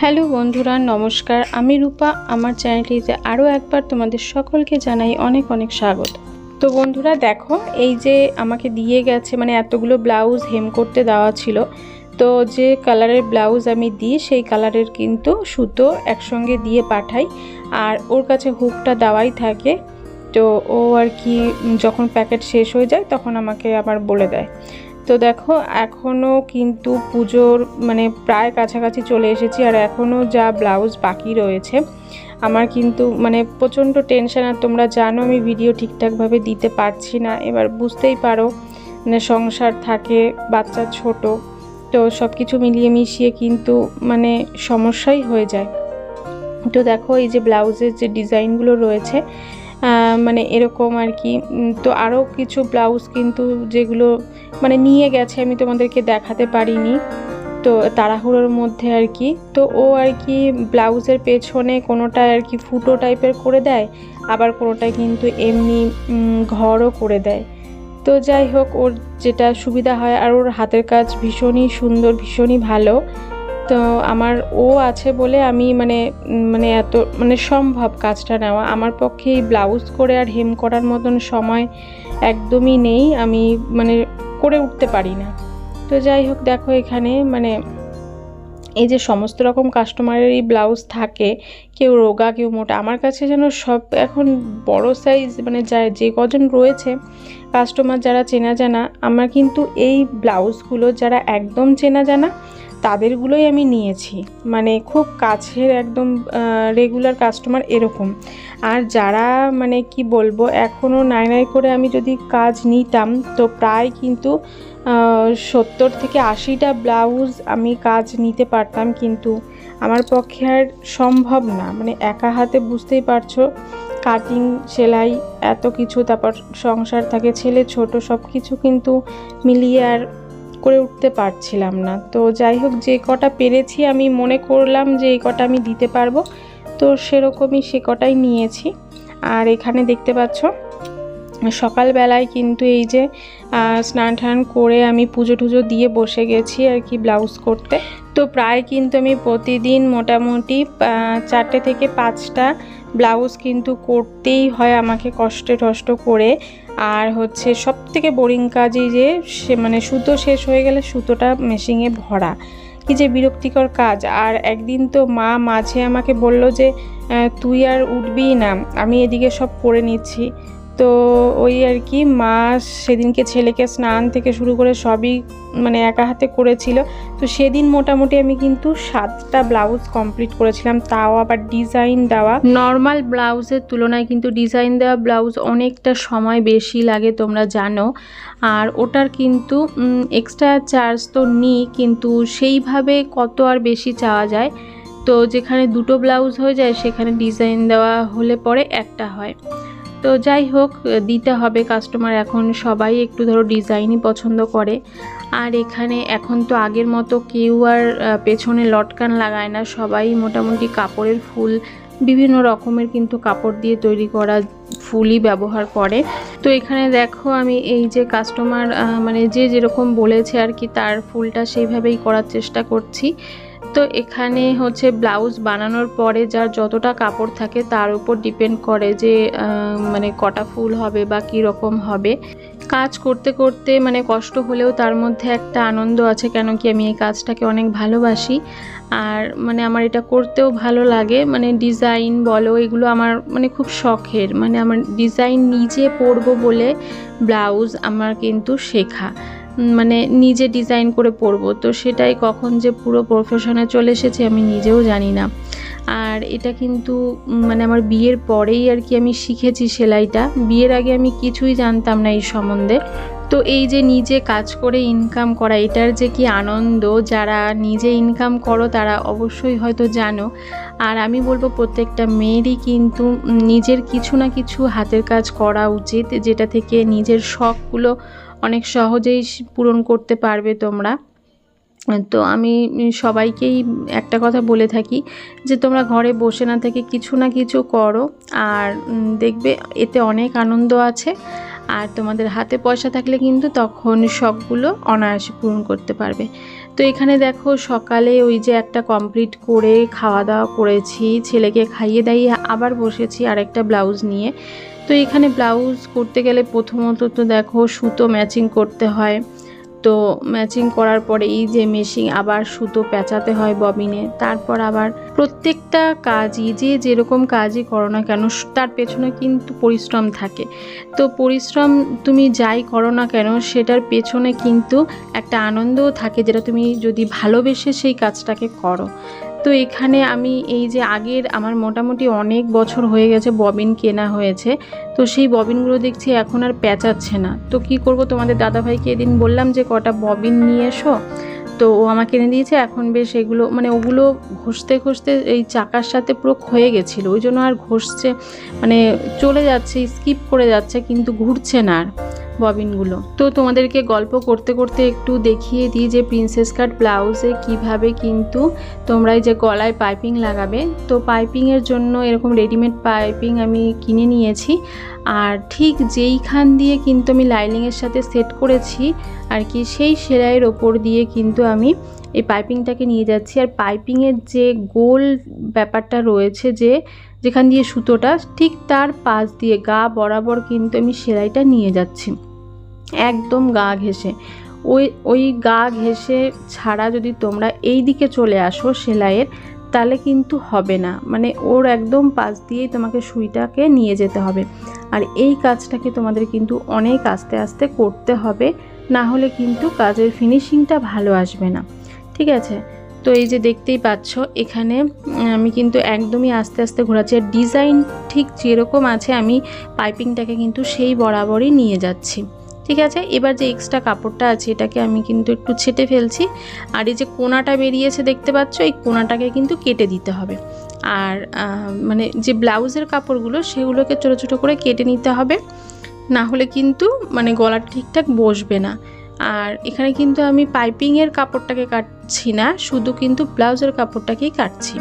Hello বন্ধুরা, নমস্কার। আমি রূপা। আমার চ্যানেলটিতে আরও একবার তোমাদের সকলকে জানাই অনেক অনেক স্বাগত। তো বন্ধুরা, দেখো, এই যে আমাকে দিয়ে গেছে মানে এতগুলো ব্লাউজ হেম করতে দেওয়া ছিল, তো যে কালারের ব্লাউজ আমি দিই, সেই কালারের কিন্তু সুতো একসঙ্গে দিয়ে পাঠাই, আর ওর কাছে হুকটা দেওয়াই থাকে। তো ও আর কি, যখন প্যাকেট শেষ হয়ে যায়, তখন আমাকে আবার বলে দেয়। তো দেখো এখনও কিন্তু পুজোর মানে প্রায় কাছাকাছি চলে এসেছি আর এখনও যা ব্লাউজ বাকি রয়েছে, আমার কিন্তু মানে প্রচণ্ড টেনশন আর তোমরা জানো আমি ভিডিও ঠিকঠাকভাবে দিতে পারছি না। এবার বুঝতেই পারো মানে সংসার থাকে, বাচ্চা ছোট, তো সব কিছু মিলিয়ে মিশিয়ে কিন্তু মানে সমস্যাই হয়ে যায়। তো দেখো এই যে ব্লাউজের যে ডিজাইনগুলো রয়েছে মানে এরকম আর কি। তো আরও কিছু ব্লাউজ কিন্তু যেগুলো মানে নিয়ে গেছে আমি তোমাদেরকে দেখাতে পারিনি। তো তাড়াহুড়োর মধ্যে আর কি। তো ও আর কি ব্লাউজের পেছনে কোনোটা আর কি ফুটো টাইপের করে দেয়, আবার কোনোটা কিন্তু এমনি ঘরও করে দেয়। তো যাই হোক, ওর যেটা সুবিধা হয় আর ওর হাতের কাজ ভীষণই সুন্দর, ভীষণই ভালো। তো আমার ও আছে বলে আমি মানে মানে এত মানে সম্ভব কাজটা নেওয়া। আমার পক্ষে এই ব্লাউজ করে আর হেম করার মতন সময় একদমই নেই, আমি মানে করে উঠতে পারি না। তো যাই হোক, দেখো এখানে মানে এই যে সমস্ত রকম কাস্টমারেরই ব্লাউজ থাকে, কেউ রোগা, কেউ মোটা, আমার কাছে যেন সব এখন বড় সাইজ মানে যা, যে কজন রয়েছে কাস্টমার যারা চেনা জানা, আমার কিন্তু এই ব্লাউজগুলো যারা একদম চেনা জানা তাদেরগুলোই আমি নিয়েছি। মানে খুব কাছের একদম রেগুলার কাস্টমার এরকম। আর যারা মানে কি বলব এখনও নাই নাই করে আমি যদি কাজ নিতাম, তো প্রায় কিন্তু সত্তর থেকে আশিটা ব্লাউজ আমি কাজ নিতে পারতাম। কিন্তু আমার পক্ষে আর সম্ভব না। মানে একা হাতে বুঝতেই পারছ কাটিং সেলাই, এত কিছু, তারপর সংসার থাকে, ছেলে, ছোট সব কিছু কিন্তু মিলিয়ে আর করে উঠতে পারছিলাম না। তো যাই হোক, যে কটা পেরেছি আমি মনে করলাম যে এই কটা আমি দিতে পারব। তো সেরকমই সে কটাই নিয়েছি। আর এখানে দেখতে পাচ্ছ, সকালবেলায় কিন্তু এই যে স্নান টান করে আমি পুজো টুজো দিয়ে বসে গেছি আর কি ব্লাউজ করতে। তো প্রায় কিন্তু আমি প্রতিদিন মোটামুটি চারটে থেকে পাঁচটা ব্লাউজ কিন্তু করতেই হয় আমাকে কষ্টে টষ্ট করে। আর হচ্ছে সব থেকে বোরিং কাজই যে, সে মানে সুতো শেষ হয়ে গেলে সুতোটা মেশিংয়ে ভরা। কি যে বিরক্তিকর কাজ। আর একদিন তো মা মাঝে আমাকে বলল যে তুই আর উঠবি না। আমি এদিকে সব করে নিচ্ছি। তো ওই আর কি, মা সেদিনকে ছেলেকে স্নান থেকে শুরু করে সবই মানে একা হাতে করেছিল। তো সেদিন মোটামুটি আমি কিন্তু সাতটা ব্লাউজ কমপ্লিট করেছিলাম, তাও আবার ডিজাইন দেওয়া। নর্মাল ব্লাউজের তুলনায় কিন্তু ডিজাইন দেওয়া ব্লাউজ অনেকটা সময় বেশি লাগে, তোমরা জানো। আর ওটার কিন্তু এক্সট্রা চার্জ তো নিই, কিন্তু সেইভাবে কত আর বেশি চাওয়া যায়? তো যেখানে দুটো ব্লাউজ হয়ে যায়, সেখানে ডিজাইন দেওয়া হলে পরে একটা হয়। তো যাই হোক, দিতে হবে কাস্টমার এখন সবাই একটু ধরো ডিজাইনই পছন্দ করে। আর এখানে এখন তো আগের মতো কেউ আর পেছনে লটকান লাগায় না। সবাই মোটামুটি কাপড়ের ফুল, বিভিন্ন রকমের কিন্তু কাপড় দিয়ে তৈরি করা ফুলই ব্যবহার করে। তো এখানে দেখো আমি এই যে কাস্টমার মানে যে যেরকম বলেছে আর কি, তার ফুলটা সেইভাবেই করার চেষ্টা করছি। তো এখানে হচ্ছে ব্লাউজ বানানোর পরে যার যতটা কাপড় থাকে তার উপর ডিপেন্ড করে যে মানে কটা ফুল হবে বা কী রকম হবে। কাজ করতে করতে মানে কষ্ট হলেও তার মধ্যে একটা আনন্দ আছে কেন কি আমি এই কাজটাকে অনেক ভালোবাসি। আর মানে আমার এটা করতেও ভালো লাগে। মানে ডিজাইন বলো এগুলো আমার মানে খুব শখের। মানে আমার ডিজাইন নিজে পরবো বলে ব্লাউজ আমার কিন্তু শেখা। মানে নিজে ডিজাইন করে পরবো। তো সেটাই কখন যে পুরো প্রফেশনে চলে এসেছে আমি নিজেও জানি না। আর এটা কিন্তু মানে আমার বিয়ের পরেই আর কি আমি শিখেছি সেলাইটা। বিয়ের আগে আমি কিছুই জানতাম না এই সম্বন্ধে। তো এই যে নিজে কাজ করে ইনকাম করা, এটার যে কি আনন্দ, যারা নিজে ইনকাম করো তারা অবশ্যই হয়তো জানো। আর আমি বলব প্রত্যেকটা মেয়েরই কিন্তু নিজের কিছু না কিছু হাতের কাজ করা উচিত, যেটা থেকে নিজের শখগুলো অনেক সহজেই পূরণ করতে পারবে তোমরা। তো আমি সবাইকেই একটা কথা বলে থাকি যে তোমরা ঘরে বসে না থেকে কিছু না কিছু করো। আর দেখবে এতে অনেক আনন্দ আছে। আর তোমাদের হাতে পয়সা থাকলে কিন্তু তখন সবগুলো অনায়াসে পূরণ করতে পারবে। তো এখানে দেখো সকালে ওই যে একটা কমপ্লিট করে খাওয়া দাওয়া করেছি, ছেলেকে খাইয়ে দাইয়ে আবার বসেছি আরেকটা ব্লাউজ নিয়ে। তো এখানে ব্লাউজ করতে গেলে প্রথমত তো দেখো সুতো ম্যাচিং করতে হয়। তো ম্যাচিং করার পরে এই যে মেশিন আবার সুতো পেঁচাতে হয় ববিনে। তারপর আবার প্রত্যেকটা কাজই যে যেরকম কাজই করো না কেন তার পেছনে কিন্তু পরিশ্রম থাকে। তো পরিশ্রম তুমি যাই করো না কেন, সেটার পেছনে কিন্তু একটা আনন্দও থাকে যেটা তুমি যদি ভালোবেসে সেই কাজটাকে করো। তো এখানে আমি এই যে আগের আমার মোটামুটি অনেক বছর হয়ে গেছে ববিন কেনা হয়েছে, তো সেই ববিনগুলো দেখছি এখন আর পেঁচাচ্ছে না। তো কি করব তোমাদের দাদাভাইকে এদিন বললাম যে কটা ববিন নিয়ে এসো, তো ও আমাকে এনে দিয়েছে, এখন বেশ এগুলো মানে ওগুলো ঘষতে ঘষতে এই চাকার সাথে পুরো ক্ষয়ে গেছিল, ওই জন্য আর ঘষছে মানে চলে যাচ্ছে, স্কিপ করে যাচ্ছে, কিন্তু ঘুরছে না আর। ববিনগুলো। তো তোমাদেরকে গল্প করতে করতে একটু দেখিয়ে দিই যে প্রিন্সেস কাট ব্লাউজে কীভাবে কিন্তু তোমরা এই যে গলায় পাইপিং লাগাবে। তো পাইপিংয়ের জন্য এরকম রেডিমেড পাইপিং আমি কিনে নিয়েছি। আর ঠিক যেইখান দিয়ে কিন্তু আমি লাইনিংয়ের সাথে সেট করেছি, আর কি সেই সেলাইয়ের ওপর দিয়ে কিন্তু আমি এই পাইপিংটাকে নিয়ে যাচ্ছি। আর পাইপিংয়ের যে গোল ব্যাপারটা রয়েছে যে যেখান দিয়ে সুতোটা, ঠিক তার পাশ দিয়ে গা বরাবর কিন্তু আমি সেলাইটা নিয়ে যাচ্ছি। একদম গা ঘেঁষে। ওই ওই গা ঘেঁষে ছাড়া যদি তোমরা এই দিকে চলে আসো সেলাইয়ের, তাহলে কিন্তু হবে না। মানে ওর একদম পাশ দিয়েই তোমাকে সুইটাকে নিয়ে যেতে হবে। আর এই কাজটাকে তোমাদের কিন্তু অনেক আস্তে আস্তে করতে হবে, না হলে কিন্তু কাজের ফিনিশিংটা ভালো আসবে না। ঠিক আছে? তো এই যে দেখতেই পাচ্ছ, এখানে আমি কিন্তু একদমই আস্তে আস্তে ঘোরাচ্ছি। আর ডিজাইন ঠিক যেরকম আছে, আমি পাইপিংটাকে কিন্তু সেই বরাবরই নিয়ে যাচ্ছি। ঠিক আছে? এবার যে এক্সট্রা কাপড়টা আছে, এটাকে আমি কিন্তু একটু ছেটে ফেলছি। আর এই যে কোনাটা বেরিয়েছে দেখতে পাচ্ছ, এই কোনাটাকে কিন্তু কেটে দিতে হবে। আর মানে যে ব্লাউজের কাপড়গুলো, সেগুলোকে ছোটো ছোটো করে কেটে নিতে হবে। না হলে কিন্তু মানে গলাটা ঠিকঠাক বসবে না। আর এখানে কিন্তু আমি পাইপিংয়ের কাপড়টাকে কাটছি না, শুধু কিন্তু ব্লাউজের কাপড়টাকেই কাটছি।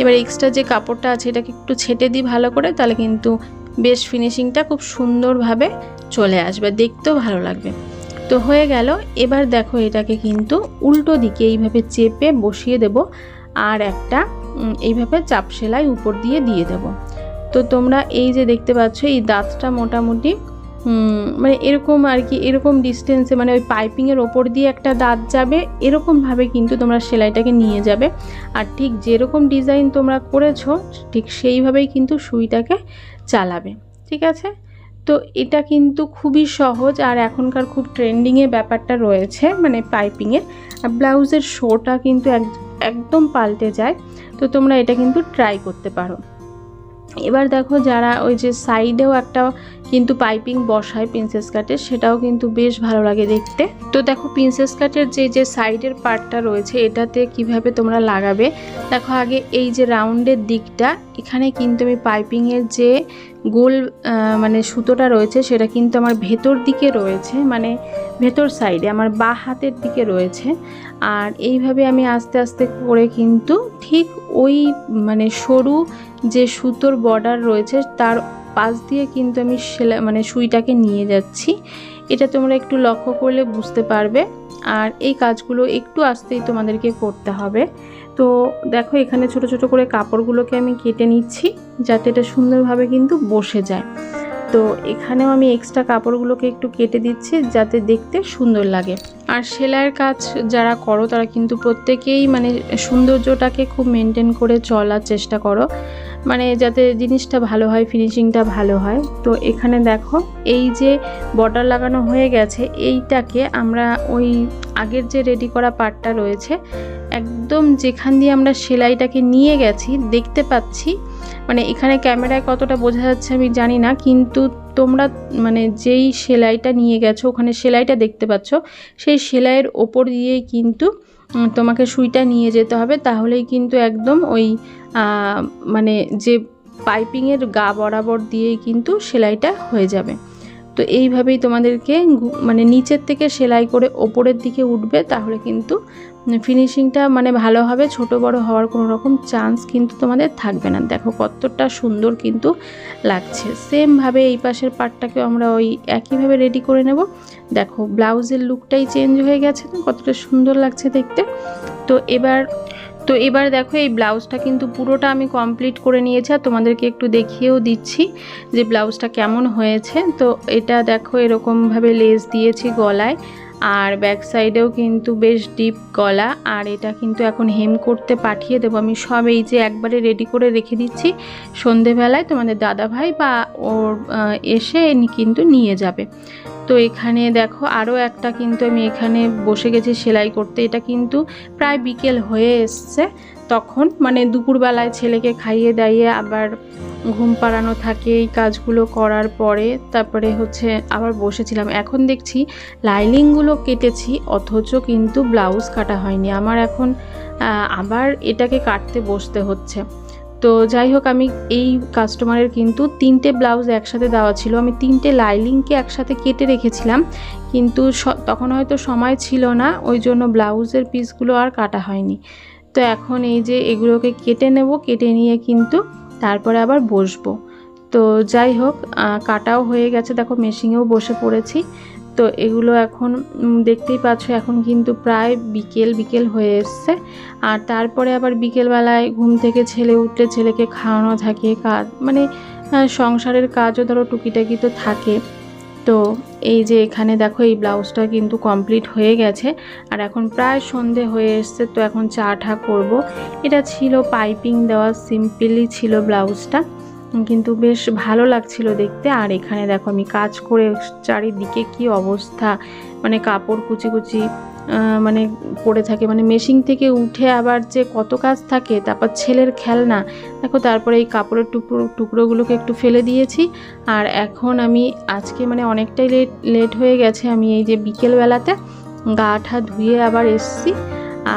এবার এক্সট্রা যে কাপড়টা আছে, এটাকে একটু ছেটে দিই ভালো করে, তাহলে কিন্তু বেশ ফিনিশিংটা খুব সুন্দরভাবে চলে আসবে, দেখতেও ভালো লাগবে। তো হয়ে গেল, এবার দেখো এটাকে কিন্তু উল্টো দিকে এইভাবে চেপে বসিয়ে দেব আর একটা এইভাবে চাপ সেলাই উপর দিয়ে দিয়ে দেব। তো তোমরা এই যে দেখতে পাচ্ছ, এই দাঁতটা মোটামুটি মানে এরকম আর কি, এরকম ডিস্টেন্সে মানে ওই পাইপিংয়ের ওপর দিয়ে একটা দাঁত যাবে, এরকমভাবে কিন্তু তোমরা সেলাইটাকে নিয়ে যাবে। আর ঠিক যেরকম ডিজাইন তোমরা করেছ, ঠিক সেইভাবেই কিন্তু সুইটাকে চালাবে। ঠিক আছে? তো এটা কিন্তু খুবই সহজ আর এখনকার খুব ট্রেন্ডিংয়ে ব্যাপারটা রয়েছে মানে পাইপিংয়ের আর ব্লাউজের শোটা কিন্তু একদম পাল্টে যায়, তো তোমরা এটা কিন্তু ট্রাই করতে পারো। এবার দেখো যারা ওই যে সাইডেও একটা কিন্তু পাইপিং বসায় প্রিন্সেস কাটের সেটাও কিন্তু বেশ ভালো লাগে দেখতে। তো দেখো প্রিন্সেস কাটের যে যে সাইডের পার্টটা রয়েছে, এটাতে কীভাবে তোমরা লাগাবে? দেখো আগে এই যে রাউন্ডের দিকটা, এখানে কিন্তু আমি পাইপিংয়ের যে গোল মানে সুতোটা রয়েছে, সেটা কিন্তু আমার ভেতর দিকে রয়েছে মানে ভেতর সাইডে আমার বা হাতের দিকে রয়েছে। আর এইভাবে আমি আস্তে আস্তে করে কিন্তু ঠিক ওই মানে সরু যে সুতোর বর্ডার রয়েছে, তার পাশ দিয়ে কিন্তু আমি সেলাই মানে সুইটাকে নিয়ে যাচ্ছি। এটা তোমরা একটু লক্ষ্য করলে বুঝতে পারবে। আর এই কাজগুলো একটু আস্তেই তোমাদেরকে করতে হবে। তো দেখো এখানে ছোট ছোট করে কাপড়গুলোকে আমি কেটে নিচ্ছি যাতে এটা সুন্দরভাবে কিন্তু বসে যায়। তো এখানেও আমি এক্সট্রা কাপড়গুলোকে একটু কেটে দিচ্ছি যাতে দেখতে সুন্দর লাগে। আর সেলাইয়ের কাজ যারা করো তারা কিন্তু প্রত্যেকেই মানে সৌন্দর্যটাকে খুব মেনটেন করে চলার চেষ্টা করো। মানে যাতে জিনিসটা ভালো হয় ফিনিশিংটা ভালো হয়। তো এখানে দেখো, এই যে বর্ডার লাগানো হয়ে গেছে, এইটাকে আমরা ওই আগের যে রেডি করা পার্টটা রয়েছে, একদম যেখান দিয়ে আমরা সেলাইটাকে নিয়ে গেছি, দেখতে পাচ্ছি। মানে এখানে ক্যামেরায় কতটা বোঝা যাচ্ছে আমি জানি না, কিন্তু তোমরা মানে যেই সেলাইটা নিয়ে গেছো, ওখানে সেলাইটা দেখতে পাচ্ছ, সেই সেলাইয়ের ওপর দিয়েই কিন্তু তোমাকে সুইটা নিয়ে যেতে হবে, তাহলেই কিন্তু একদম ওই মানে যে পাইপিংয়ের গা বরাবর দিয়েই কিন্তু সেলাইটা হয়ে যাবে। তো এইভাবেই তোমাদেরকে মানে নিচের থেকে সেলাই করে ওপরের দিকে উঠবে, তাহলে কিন্তু ফিনিশিংটা মানে ভালো হবে, ছোট বড় হওয়ার কোনো রকম চান্স কিন্তু তোমাদের থাকবে না। দেখো কতটা সুন্দর কিন্তু লাগছে। সেমভাবে এই পাশের পার্টটাকেও আমরা ওই একইভাবে রেডি করে নেব। দেখো, ব্লাউজের লুকটাই চেঞ্জ হয়ে গেছে না, কতটা সুন্দর লাগছে দেখতে। তো এবার তো এবার দেখো, এই ব্লাউজটা কিন্তু পুরোটা আমি কমপ্লিট করে নিয়েছি আর তোমাদেরকে একটু দেখিয়েও দিচ্ছি যে ব্লাউজটা কেমন হয়েছে। তো এটা দেখো, এরকমভাবে লেস দিয়েছি গলায়। আর ব্যাক সাইডেও কিন্তু বেশ ডিপ গলা, আর এটা কিন্তু এখন হেম করতে পাঠিয়ে দেবো। আমি সব এই যে একবারে রেডি করে রেখে দিচ্ছি। সন্ধেবেলায় তোমাদের দাদা ভাই বা ওর এসে কিন্তু নিয়ে যাবে। তো এখানে দেখো, আরও একটা কিন্তু আমি এখানে বসে গেছি সেলাই করতে। এটা কিন্তু প্রায় বিকেল হয়ে এসছে। তখন মানে দুপুরবেলায় ছেলেকে খাইয়ে দাইয়ে আবার ঘুম পাড়ানো থাকে, এই কাজগুলো করার পরে তারপরে হচ্ছে আবার বসেছিলাম। এখন দেখছি লাইলিংগুলো কেটেছি, অথচ কিন্তু ব্লাউজ কাটা হয়নি। আমার এখন আবার এটাকে কাটতে বসতে হচ্ছে। তো যাই হোক, আমি এই কাস্টমারের কিন্তু তিনটে ব্লাউজ একসাথে দেওয়া ছিল। আমি তিনটে লাইলিংকে একসাথে কেটে রেখেছিলাম, কিন্তু তখন হয়তো সময় ছিল না, ওই জন্য ব্লাউজের পিসগুলো আর কাটা হয়নি। তো এখন এই যে এগুলোকে কেটে নেব, কেটে নিয়ে কিন্তু তারপরে আবার বসবো। তো যাই হোক কাটাও হয়ে গেছে। দেখো, মেশিনেও বসে পড়েছি। তো এগুলো এখন দেখতেই পাচ্ছ, এখন কিন্তু প্রায় বিকেল বিকেল হয়ে এসছে। আর তারপরে আবার বিকেলবেলায় ঘুম থেকে ছেলে উঠলে ছেলেকে খাওয়ানো থাকে। কাজ মানে সংসারের কাজও ধরো টুকিটাকি তো থাকে। তো এই যে এখানে দেখো এই ব্লাউজটা কিন্তু কমপ্লিট হয়ে গেছে। আর এখন প্রায় সন্ধে হয়ে এসছে, তো এখন চা ঠা করব। এটা ছিল পাইপিং দেওয়া, সিম্পলি ছিল ব্লাউজটা। কিন্তু বেশ ভালো লাগছিল দেখতে। আর এখানে দেখো আমি কাজ করে চারিদিকে কি অবস্থা। মানে কাপড় কুচি কুচি মানে পড়ে থাকে। মানে মেশিন থেকে উঠে আবার যে কত কাজ থাকে, তারপর ছেলের খেলনা, দেখো তারপরে এই কাপড়ের টুকরো, টুকরোগুলোকে একটু ফেলে দিয়েছি। আর এখন আমি আজকে মানে অনেকটাই লেট লেট হয়ে গেছে। আমি এই যে বিকেলবেলাতে গা ঠা ধুয়ে আবার এসছি।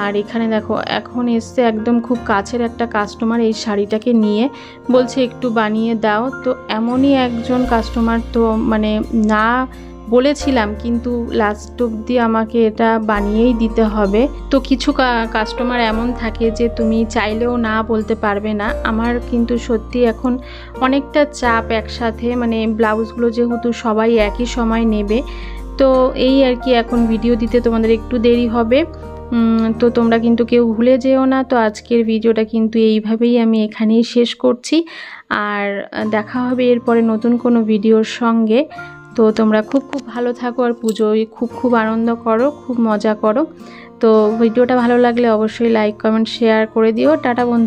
আর এখানে দেখো, এখন এসছে একদম খুব কাছের একটা কাস্টমার এই শাড়িটাকে নিয়ে। বলছে একটু বানিয়ে দাও। তো এমনই একজন কাস্টমার তো মানে না বলেছিলাম, কিন্তু লাস্ট অবধি আমাকে এটা বানিয়েই দিতে হবে। তো কিছু কাস্টমার এমন থাকে যে তুমি চাইলেও না বলতে পারবে না। আমার কিন্তু সত্যি এখন অনেকটা চাপ একসাথে মানে ব্লাউজগুলো যেহেতু সবাই একই সময় নেবে, তো এই আর কি এখন ভিডিও দিতে তোমাদের একটু দেরি হবে। তো তোমরা কিন্তু কেউ ভুলে যেও না, তো আজকের ভিডিওটা কিন্তু এইভাবেই আমি এখানেই শেষ করছি। আর, দেখা হবে এরপরে নতুন কোনো ভিডিওর সঙ্গে। তো তোমরা খুব খুব ভালো থাকো আর পুজোয় খুব খুব আনন্দ করো, খুব মজা করো। তো ভিডিওটা ভালো লাগলে অবশ্যই লাইক কমেন্ট শেয়ার করে দিও। টাটা বন্ধু।